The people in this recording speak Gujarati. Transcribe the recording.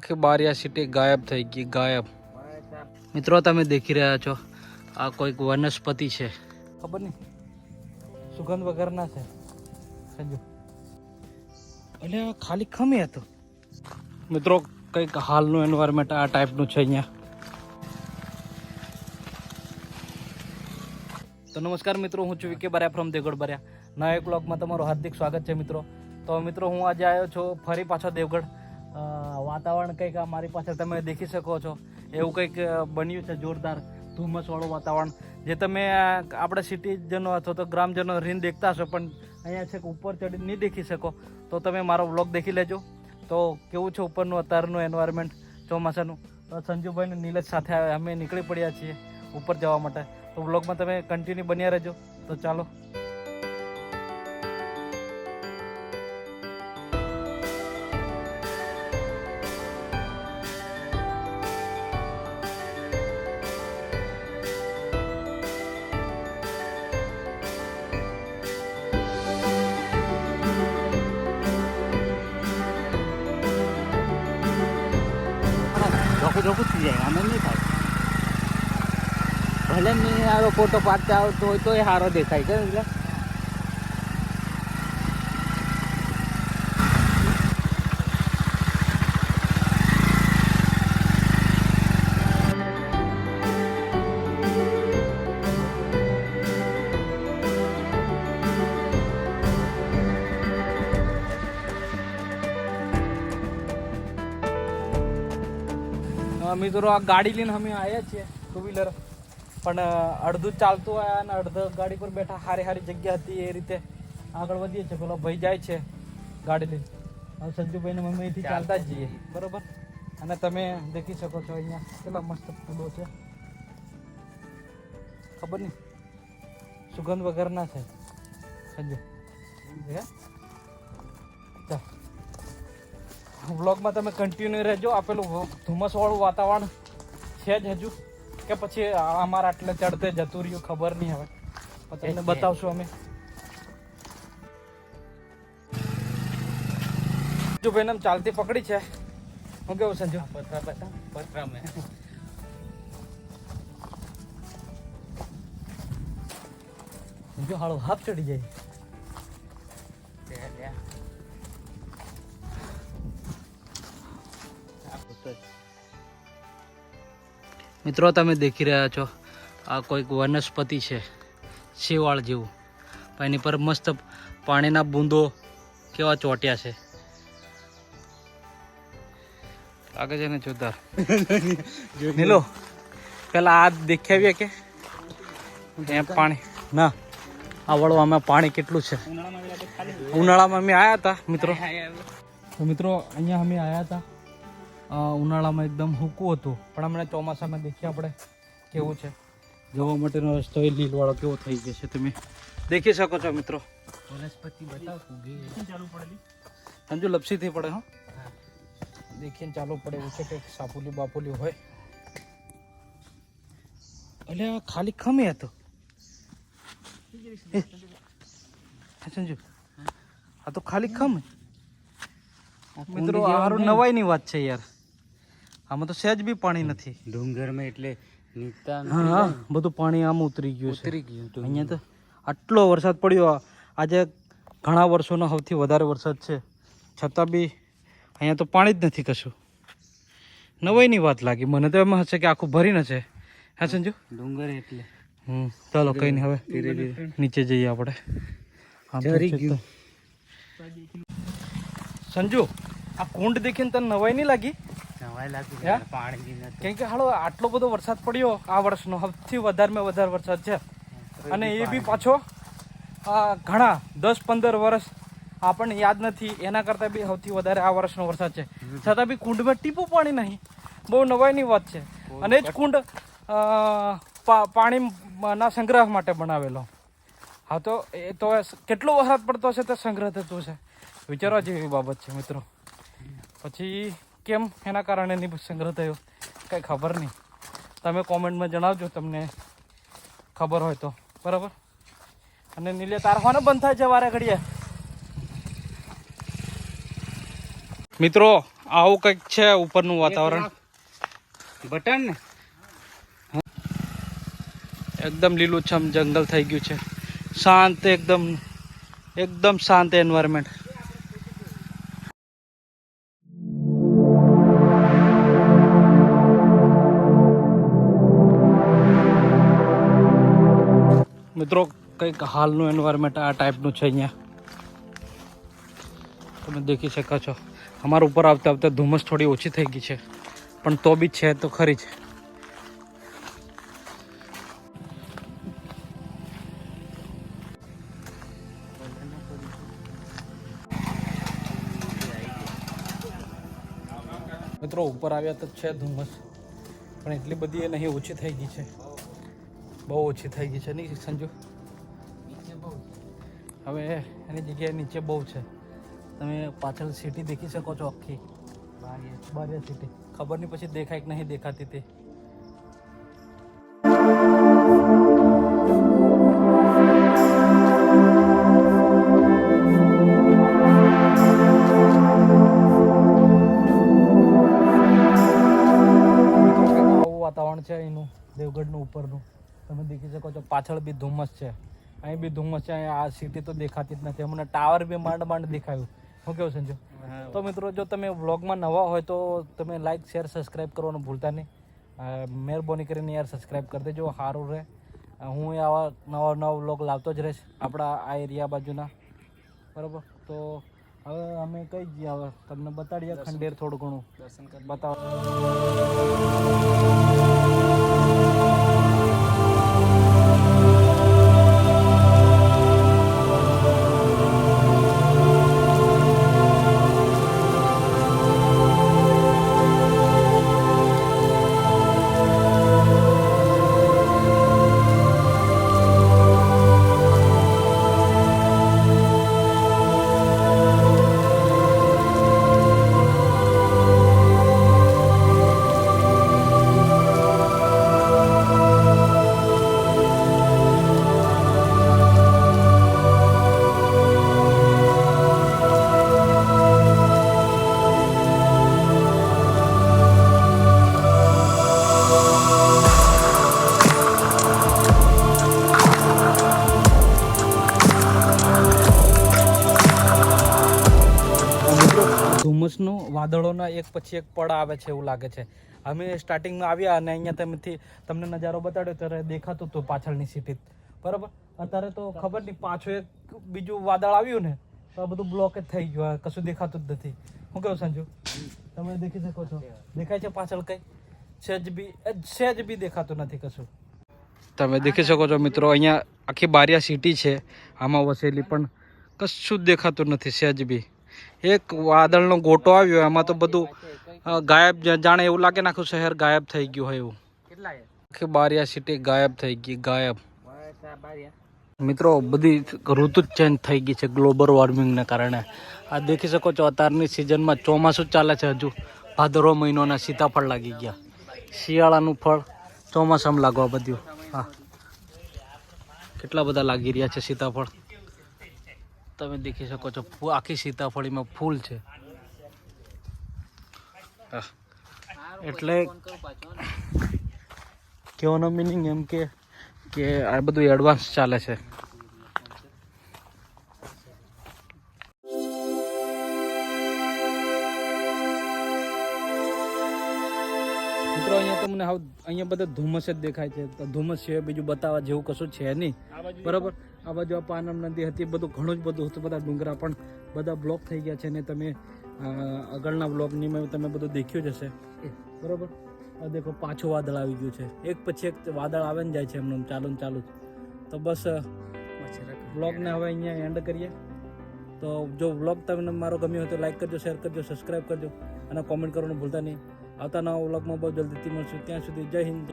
આખી બારિયા સિટી ગાયબ થઈ ગઈ ગાયબ. મિત્રો તમે દેખી રહ્યા છો આ કોઈક વનસ્પતિ છે. ખબર નહીં. સુગંધ વગરના છે. સંજુ. એટલે ખાલી ખમી હતું મિત્રો કંઈક હાલનું એન્વાયરમેન્ટ આ ટાઈપનું છે અહીંયા. તો નમસ્કાર મિત્રો હું છું વિકે બર્યા ફ્રોમ દેવગઢ બર્યા નવા એક બ્લોગમાં તમારું હાર્દિક સ્વાગત છે મિત્રો. તો મિત્રો હું આજે આવ્યો છું ફરી પાછો દેવગઢ વાતાવરણ કંઈક મારી પાછળ તમે દેખી શકો છો. એવું કંઈક બન્યું છે જોરદાર ધુમ્મસવાળું વાતાવરણ. જે તમે આપણે સિટીજનો અથવા તો ગ્રામજનો રીન દેખતા હશો, પણ અહીંયા છે ઉપર ચડી નહીં દેખી શકો, તો તમે મારો બ્લોગ દેખી લેજો. તો કેવું છે ઉપરનું અત્યારનું એન્વાયરમેન્ટ ચોમાસાનું? તો સંજુભાઈ નીલજ સાથે અમે નીકળી પડ્યા છીએ ઉપર જવા માટે. તો વ્લોગમાં તમે કન્ટિન્યુ બન્યા રહેજો. તો ચાલો. જોખું જોખું થઈ જાય. આનંદ નહીં થાય. ભલે નહીં આવો ફોટો પાડતા આવતો હોય તો એ સારો દેખાય કે એટલે મિત્રો આ ગાડી લઈને અમે આવ્યા છીએ ટુ વ્હીલર પણ અડધું ચાલતું હોય અને અડધો ગાડી પર બેઠા હારી હારી જગ્યા હતી એ રીતે આગળ વધીએ છીએ. પેલો ભાઈ જાય છે ગાડી લઈને. હવે સંજુભાઈને મમ્મી અહીંથી ચાલતા જ જઈએ. બરોબર? અને તમે દેખી શકો છો અહીંયા કેટલા મસ્ત ફૂલો છે. ખબર નહીં? સુગંધ વગરના છે. સંજુ. હે? ચાલ. વ્લોગમાં તમે કન્ટિન્યુ રહેજો. આપેલું ધુમ્મસવાળું વાતાવરણ છે જ હજુ. કે પછી અમારા આટલે ચડતે જતું રહ્યું ખબર નહીં હવે. તમને બતાવશું અમે. જો બેન ચાલતી પકડી છે. હું કેવું સંજુ પથરા પથરા પથરા મેં જો હાળો હાફ ચડી જાય. મિત્રો તમે દેખી રહ્યા છો આ કોઈક વનસ્પતિ છે શેવાળ જેવું. પણ એની પર મસ્ત પાણીના બૂંદો કેવા ચોટ્યા છે. આગળ છે ને જોરદાર? નીલો પેલા આ દેખાવીએ કે? પાણી. ના. આ અમે પાણી કેટલું છે? ઉનાળામાં અમે આવ્યા હતા મિત્રો. તો મિત્રો અહીંયા અમે આવ્યા હતા. ઉનાળામાં એકદમ હૂકું હતું. પણ હમણાં ચોમાસામાં દેખીએ આપણે કેવું છે. જવા માટેનો રસ્તો એ લીલવાળો કેવો થઈ ગયો છે તમે દેખી શકો છો મિત્રો. વનસ્પતિ બતાવ સંજુ લપસીથી પડે હા. દેખીને ચાલુ પડે એવું છે કે સાપુલી બાપુલી હોય. એટલે ખાલી ખમી હતો. સંજુ? આ તો ખાલી ખમ. મિત્રો હારું નવાઈની વાત છે યાર. આમાં તો સહેજ બી પાણી નથી. ડુંગરમાં એટલે હા બધું પાણી આમ ઉતરી ગયું ઉતરી ગયું તો. અહીંયા તો આટલો વરસાદ પડ્યો. આજે ઘણા વર્ષોનો સૌથી વધારે વરસાદ છે. છતાં બી અહીંયા તો પાણી જ નથી કશું. નવાઈની વાત લાગી. મને તો એમ હશે કે આખું ભરીને છે. હા સંજુ? ડુંગર એટલે. હમ ચાલો કઈ નહીં હવે. નીચે જઈએ આપણે. સંજુ આ કુંડ દેખીને તને નવાઈ નહીં લાગી? કેમ કે હાલો આટલો બધો વરસાદ પડ્યો આ વર્ષનો સૌથી વધારેમાં વધારે વરસાદ છે. અને એ બી પાછો આ ઘણા દસ પંદર વર્ષ આપણને યાદ નથી એના કરતાં બી સૌથી વધારે આ વર્ષનો વરસાદ છે. છતાં બી કુંડમાં ટીપું પાણી નહીં. બહુ નવાઈની વાત છે. અને એ જ કુંડ પાણીના સંગ્રહ માટે બનાવેલો. હા તો એ તો કેટલો વરસાદ પડતો હશે તે સંગ્રહ થતો છે વિચારવા જેવી બાબત છે મિત્રો. પછી કેમ? એના કારણે નહીં સંગ્રહ થયો. કંઈ ખબર નહીં. તમે કોમેન્ટમાં જણાવજો તમને ખબર હોય તો. બરાબર? અને નીલે તારવાનો બંધ થાય છે વારે ઘડીએ. મિત્રો આવું કંઈક છે ઉપરનું વાતાવરણ. બટન ને? એકદમ લીલુંછમ જંગલ થઈ ગયું છે. શાંત એકદમ એકદમ શાંત એન્વાયરમેન્ટ મિત્રો કંઈક હાલનું એન્વાયરમેન્ટ આ ટાઈપનું છે અહીંયા. તમે દેખી શકો છો. અમારા ઉપર આવતા આવતા ધુમ્મસ થોડી ઓછી થઈ ગઈ છે. પણ તો બી છે, તો ખરી જ મિત્રો ઉપર આવ્યા તો છે ધુમ્મસ. પણ એટલી બધી એ નહીં ઓછી થઈ ગઈ છે. બહુ ઓછી થઈ ગઈ છે. નહીં સંજુ. હવે એની જગ્યાએ નીચે બહુ છે. તમે પાછળ સિટી દેખી શકો છો આખી. બારે સિટી ખબર નહીં પછી દેખાય કે નહીં દેખાતી તે. વાતાવરણ છે અહીંનું દેવગઢનું ઉપરનું. તમે દેખી શકો છો પાછળ બી ધુમ્મસ છે. અહીં બી ધુમ્મસ છે આ સિટી તો દેખાતી જ નથી. હમણાં ટાવર બી માંડ માંડ દેખાયું. હું કેવું સંજુ? તો મિત્રો જો તમે વ્લોગમાં નવા હોય તો તમે લાઈક શેર સબસ્ક્રાઈબ કરવાનું ભૂલતા નહીં. મહેરબાની કરીને યાર સબસ્ક્રાઈબ કરી દેજો સારું રહે. હું આવા નવા નવા વ્લોગ લાવતો જ રહીશ આપણા આ એરિયા બાજુના. બરાબર? તો હવે અમે કઈ ગયા હવે? તમને બતાડીએ ખંડેર થોડું ઘણું. દર્શન બતાવો. ધુમ્મસનું વાદળોના એક પછી એક પડ આવે છે એવું લાગે છે. અમે સ્ટાર્ટિંગમાં આવ્યા અને અહીંયા તમેથી તમને નજારો બતાડ્યો, ત્યારે દેખાતું હતું પાછળની સિટી બરાબર? અત્યારે તો ખબર નહીં, પાછું એક બીજું વાદળ આવ્યું ને, તો આ બધું બ્લોક જ થઈ ગયું કશું દેખાતું જ નથી. શું કહું સંજુ? તમે દેખી શકો છો. દેખાય છે પાછળ કંઈ? સેજ બી એ સહેજ બી દેખાતું નથી કશું. તમે દેખી શકો છો મિત્રો, અહીંયા આખી બારિયા સિટી છે. આમાં વસેલી પણ કશું જ દેખાતું નથી સેજ બી. એક વાદળનો ગોટો આવ્યો એમાં તો બધું ગાયબ જાણે એવું લાગે ને આખું શહેર ગાયબ થઈ ગયું હોય એવું. આખી બારિયા સિટી ગાયબ થઈ ગઈ ગાયબ. મિત્રો બધી ઋતુ જ ચેન્જ થઈ ગઈ છે ગ્લોબલ વોર્મિંગને કારણે. આ દેખી શકો છો અત્યારની સિઝનમાં ચોમાસું ચાલે છે હજુ. ભાદરો મહિનોના સીતાફળ લાગી ગયા. શિયાળાનું ફળ ચોમાસામાં લાગવા બધું હા. કેટલા બધા લાગી રહ્યા છે સીતાફળ? તમે દેખી શકો છો આખી સીતાફળીમાં ફૂલ છે. એટલે કહેવાનો મિનિંગ એમ કે કે આ બધું એડવાન્સ ચાલે છે. અહીંયા બધા ધુમ્મસ જ દેખાય છે. તો ધુમ્મસ છે બીજું બતાવવા જેવું કશું છે નહીં. બરાબર? આ બાજુ આ પાનમ નદી હતી બધું ઘણું જ બધું હતું બધા ડુંગરા પણ બધા બ્લોક થઈ ગયા છે ને તમે આગળના બ્લોકની મેં તમે બધું દેખ્યું જ હશે. બરાબર? આ દેખો પાછું વાદળ આવી ગયું છે. એક પછી એક વાદળ આવે ને જાય છે એમનું ચાલુ ને ચાલુ તો બસ બ્લોગને હવે અહીંયા એન્ડ કરીએ. તો જો બ્લોગ તમને મારો ગમ્યો હોય તો લાઈક કરજો શેર કરજો સબસ્ક્રાઈબ કરજો. અને કોમેન્ટ કરવાનું ભૂલતા નહીં. આવતા નવા વ્લોગમાં બહુ જલ્દીથી મળશું. ત્યાં સુધી જય હિન્દ.